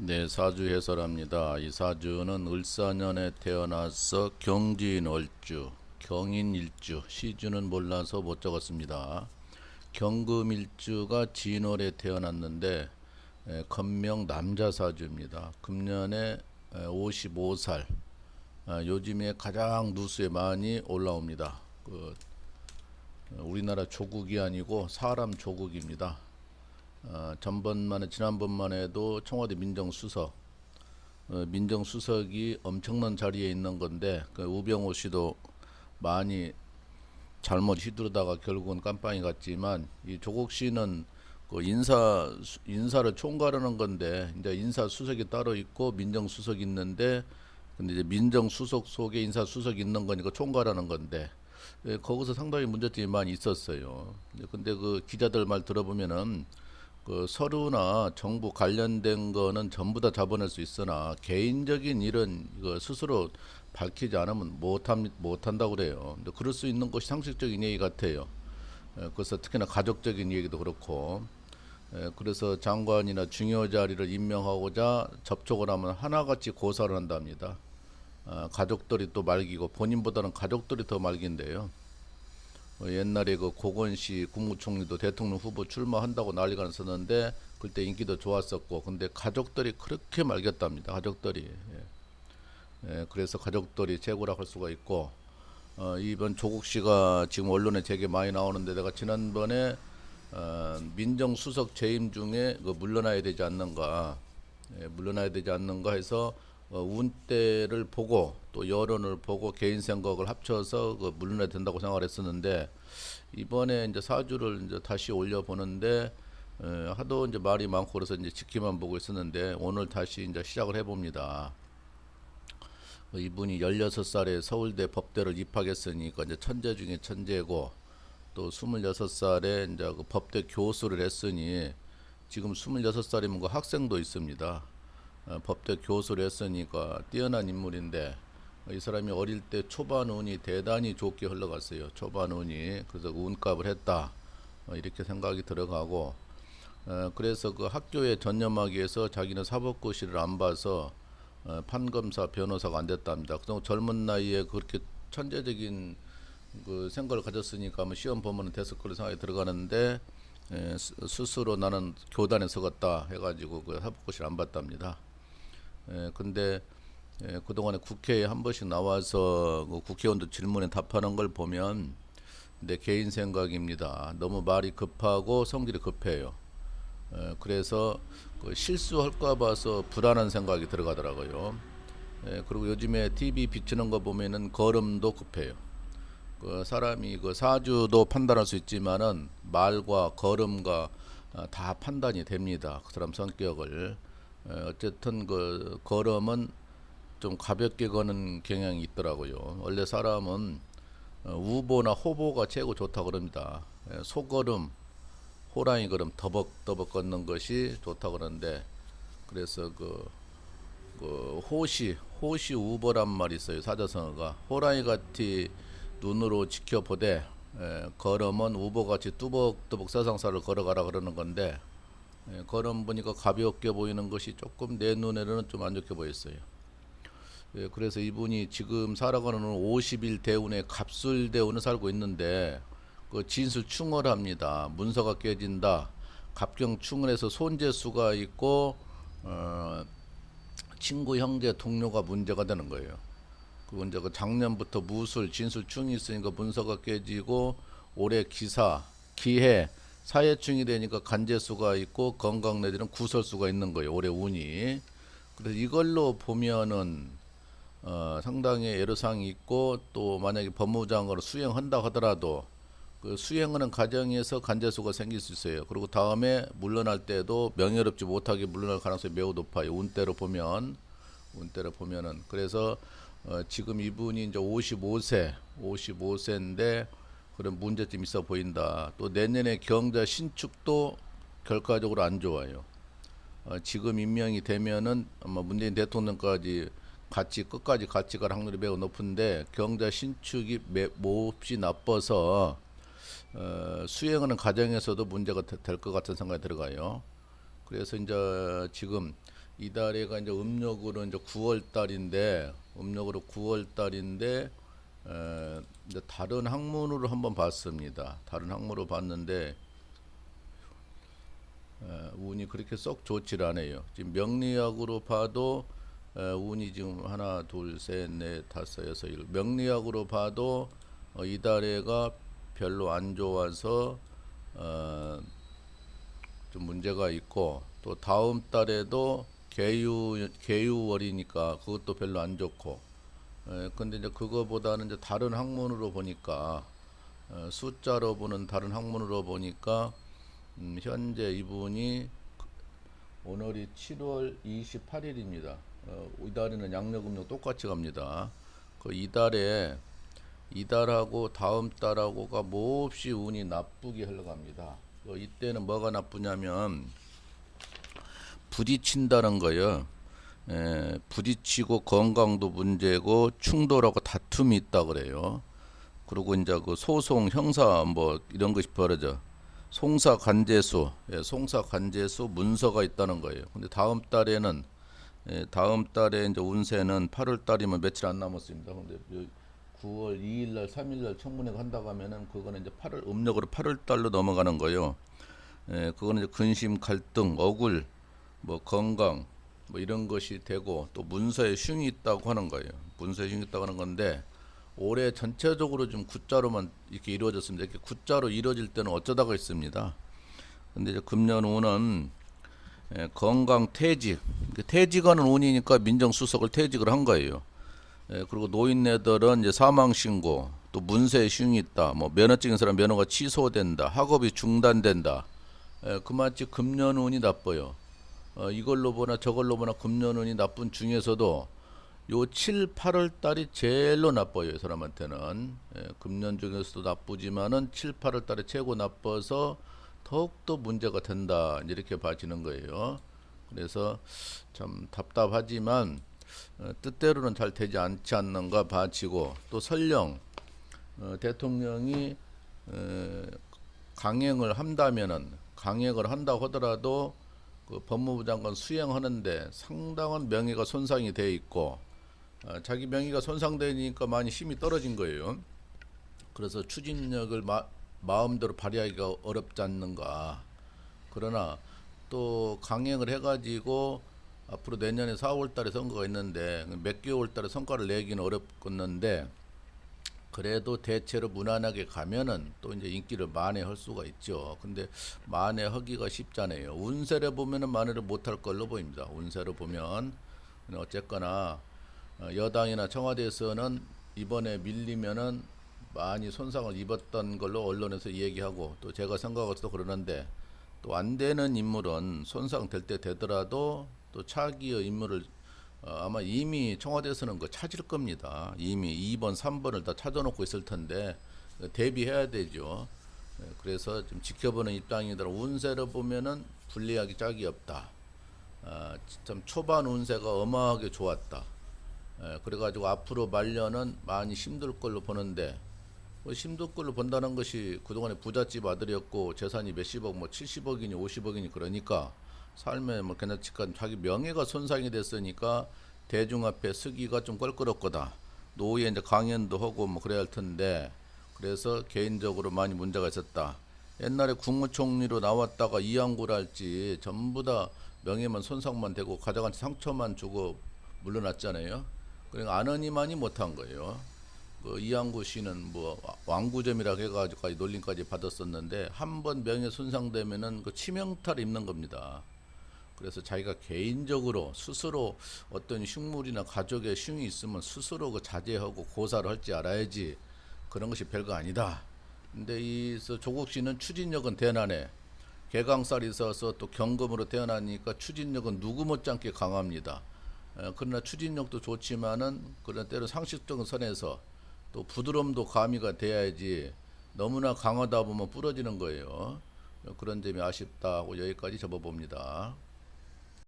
네, 사주 해설합니다. 이 사주는 을사년에 태어나서 경진월주, 경인 일주, 시주는 몰라서 못 적었습니다. 경금 일주가 진월에 태어났는데 에, 건명 남자 사주입니다. 금년에 에, 55살. 아, 요즘에 가장 누수에 많이 올라옵니다. 그, 어, 우리나라 조국이 아니고 사람 조국입니다. 어, 전번만 에 지난번만에도 청와대 민정수석 어, 민정수석이 엄청난 자리에 있는 건데 그 우병우 씨도 많이 잘못 휘두르다가 결국은 깜빵이 갔지만 이 조국 씨는 그 인사 수- 인사를 총괄하는 건데 이제 인사 수석이 따로 있고 민정 수석이 있는데 근데 이제 민정 수석 속에 인사 수석이 있는 거니까 총괄하는 건데 예, 거기서 상당히 문제점이 많이 있었어요. 근데 그 기자들 말 들어보면은 그 서류나 정부 관련된 거는 전부 다 잡아낼 수 있으나 개인적인 일은 이거 스스로 밝히지 않으면 못함 못한다고 그래요. 근데 그럴 수 있는 것이 상식적인 얘기 같아요. 에, 그래서 특히나 가족적인 얘기도 그렇고 에, 그래서 장관이나 중요 자리를 임명하고자 접촉을 하면 하나같이 고사를 한답니다. 아, 가족들이 또 말기고 본인보다는 가족들이 더 말긴데요. 어, 옛날에 그 고건씨 국무총리도 대통령 후보 출마한다고 난리가 났었는데 그때 인기도 좋았었고 근데 가족들이 그렇게 말겼답니다. 가족들이 예. 예, 그래서 가족들이 최고라 할 수가 있고 어, 이번 조국 씨가 지금 언론에 되게 많이 나오는데 내가 지난번에 어, 민정수석 재임 중에 그 물러나야 되지 않는가 예, 물러나야 되지 않는가 해서 어, 운때를 보고 또 여론을 보고 개인 생각을 합쳐서 그 물러나야 된다고 생각을 했었는데 이번에 이제 사주를 이제 다시 올려 보는데 에, 하도 이제 말이 많고 그래서 이제 지키만 보고 있었는데 오늘 다시 이제 시작을 해 봅니다. 그 이분이 16살에 서울대 법대를 입학했으니까 이제 천재 중에 천재고 또 26살에 이제 그 법대 교수를 했으니 지금 26살이면 그 학생도 있습니다. 어, 법대 교수를 했으니까 뛰어난 인물인데 이 사람이 어릴 때 초반 운이 대단히 좋게 흘러갔어요. 초반 운이 그래서 운값을 했다 어, 이렇게 생각이 들어가고 어, 그래서 그 학교에 전념하기 위해서 자기는 사법고시를 안 봐서 어, 판검사 변호사가 안 됐답니다. 그래서 젊은 나이에 그렇게 천재적인 그 생각을 가졌으니까 뭐 시험 보면 됐을 거로 생각이 들어가는데 에, 스- 스스로 나는 교단에 서겠다 해가지고 그 사법고시를 안 봤답니다. 에, 근데 에, 그동안에 국회에 한 번씩 나와서 그 국회의원들 질문에 답하는 걸 보면 내 개인 생각입니다. 너무 말이 급하고 성질이 급해요. 에, 그래서 그 실수할까 봐서 불안한 생각이 들어가더라고요. 에, 그리고 요즘에 TV 비추는 거 보면은 걸음도 급해요. 그 사람이 그 사주도 판단할 수 있지만은 말과 걸음과 아, 다 판단이 됩니다. 그 사람 성격을 에, 어쨌든 그 걸음은 좀 가볍게 거는 경향이 있더라고요. 원래 사람은 어, 우보나 호보가 최고 좋다 그럽니다. 에, 소걸음, 호랑이 걸음 더벅더벅 걷는 것이 좋다 그러는데 그래서 그, 그 호시 호시 우보란 말이 있어요 사자성어가 호랑이 같이 눈으로 지켜보되 에, 걸음은 우보같이 뚜벅뚜벅 사상사를 걸어가라 그러는 건데 에, 걸음 보니까 가볍게 보이는 것이 조금 내 눈에는 좀 안 좋게 보였어요. 예, 그래서 이분이 지금 살아가는 50일 대운에 갑술 대운을 살고 있는데 그 진술 충월합니다. 문서가 깨진다. 갑경 충월해서 손재수가 있고 어, 친구 형제 동료가 문제가 되는 거예요. 그 이제 그 작년부터 무술 진술충이 있으니까 문서가 깨지고 올해 기사 기해 사회충이 되니까 간재수가 있고 건강 내지는 구설수가 있는 거예요. 올해 운이. 그래서 이걸로 보면은 어, 상당히 애로사항이 있고 또 만약에 법무장관으로 수행한다 하더라도 그 수행하는 과정에서 간재수가 생길 수 있어요. 그리고 다음에 물러날 때도 명예롭지 못하게 물러날 가능성이 매우 높아요. 운대로 보면 운대로 보면은 그래서 어, 지금 이분이 이제 55세, 55세인데 그런 문제점이 있어 보인다. 또 내년에 경자 신축도 결과적으로 안 좋아요. 어, 지금 임명이 되면은 아마 문재인 대통령까지 같이 끝까지 같이 갈 확률이 매우 높은데 경자 신축이 매, 몹시 나빠서 어, 수행하는 과정에서도 문제가 될 것 같은 생각이 들어가요. 그래서 이제 지금 이달에가 이제 음력으로 이제 9월 달인데 음력으로 9월 달인데 에, 이제 다른 학문으로 한번 봤습니다. 다른 학문으로 봤는데 에, 운이 그렇게 썩 좋질 않아요. 지금 명리학으로 봐도 에, 운이 지금 하나, 둘, 셋, 넷, 다섯, 여섯, 일곱. 명리학으로 봐도 어, 이달에가 별로 안 좋아서 어, 좀 문제가 있고 또 다음 달에도 개유 개유월이니까 그것도 별로 안 좋고. 에, 근데 이제 그거보다는 이제 다른 학문으로 보니까 어, 숫자로 보는 다른 학문으로 보니까 음, 현재 이분이 오늘이 7월 28일입니다. 어, 이달에는 양력음력 똑같이 갑니다. 그 이달에 이달하고 다음 달하고가 몹시 운이 나쁘게 흘러갑니다. 어, 이때는 뭐가 나쁘냐면 부딪힌다는 거요. 에, 부딪히고 건강도 문제고 충돌하고 다툼이 있다 그래요. 그리고 이제 그 소송 형사 뭐 이런 것이 벌어져. 송사 관제수, 예, 송사 관제수 문서가 있다는 거예요. 근데 다음 달에는 예, 다음 달에 이제 운세는 8월 달이면 며칠 안 남았습니다. 근데 요 9월 2일 날, 3일 날 청문회가 한다고 하면은 그거는 이제 8월 음력으로 8월 달로 넘어가는 거예요. 예, 그거는 이제 근심, 갈등, 억울, 뭐 건강 뭐 이런 것이 되고 또 문서에 흉이 있다고 하는 거예요. 문서에 흉이 있다고 하는 건데 올해 전체적으로 좀 구자로만 이렇게 이루어졌습니다. 이렇게 구자로 이루어질 때는 어쩌다가 있습니다. 근데 이제 금년 운은 예, 건강 퇴직, 이게 퇴직하는 운이니까 민정수석을 퇴직을 한 거예요. 예, 그리고 노인네들은 이제 사망 신고, 또 문서에 흉이 있다, 뭐 면허증인 사람 면허가 취소된다, 학업이 중단된다. 예, 그마치 금년 운이 나빠요. 어, 이걸로 보나 저걸로 보나 금년 운이 나쁜 중에서도 요 7, 8월 달이 제일로 나빠요, 이 사람한테는. 예, 금년 중에서도 나쁘지만은 7, 8월 달에 최고 나빠서 더욱더 문제가 된다. 이렇게 봐지는 거예요. 그래서 참 답답하지만 어, 뜻대로는 잘 되지 않지 않는가 봐지고 또 설령 어, 대통령이 어, 강행을 한다면은 강행을 한다고 하더라도 그 법무부 장관 수행하는데 상당한 명예가 손상이 돼 있고 어, 자기 명예가 손상되니까 많이 힘이 떨어진 거예요. 그래서 추진력을 마, 마음대로 발휘하기가 어렵지 않는가. 그러나 또 강행을 해가지고 앞으로 내년에 4월 달에 선거가 있는데 몇 개월 달에 성과를 내기는 어렵겠는데 그래도 대체로 무난하게 가면은 또 이제 인기를 만회할 수가 있죠. 근데 만회하기가 쉽잖아요. 운세를 보면은 만회를 못할 걸로 보입니다. 운세를 보면 어쨌거나 어, 여당이나 청와대에서는 이번에 밀리면은 많이 손상을 입었던 걸로 언론에서 얘기하고 또 제가 생각해서도 그러는데 또 안 되는 인물은 손상될 때 되더라도 또 차기의 인물을 어, 아마 이미 청와대에서는 그 찾을 겁니다. 이미 2번, 3번을 다 찾아놓고 있을 텐데 어, 대비해야 되죠. 예, 그래서 좀 지켜보는 입장이더라. 운세를 보면은 불리하기 짝이 없다. 아, 참 초반 운세가 어마하게 좋았다. 예, 그래가지고 앞으로 말년은 많이 힘들 걸로 보는데 뭐 걸로 본다는 것이 그동안에 부잣집 아들이었고 재산이 몇십억 뭐 70억이니 50억이니 그러니까 삶에 뭐 괜찮지만 자기 명예가 손상이 됐으니까 대중 앞에 서기가 좀 껄끄럽 거다. 노후에 이제 강연도 하고 뭐 그래야 할 텐데 그래서 개인적으로 많이 문제가 있었다. 옛날에 국무총리로 나왔다가 이양구를 할지 전부 다 명예만 손상만 되고 가져간 상처만 주고 물러났잖아요. 그러니까 안원이만이 못한 거예요. 그 이양구 씨는 뭐 왕구점이라고 해가지고 놀림까지 받았었는데 한 번 명예 손상되면은 그 치명타를 입는 겁니다. 그래서 자기가 개인적으로 스스로 어떤 흉물이나 가족의 흉이 있으면 스스로 그 자제하고 고사를 할 줄 알아야지 그런 것이 별거 아니다. 근데 이 조국 씨는 추진력은 대단해. 개강살이 있어서 또 경금으로 태어나니까 추진력은 누구 못지않게 강합니다. 어, 그러나 추진력도 좋지만은 그런 때로 상식적인 선에서 또 부드러움도 가미가 돼야지 너무나 강하다 보면 부러지는 거예요. 그런 점이 아쉽다고 여기까지 접어봅니다.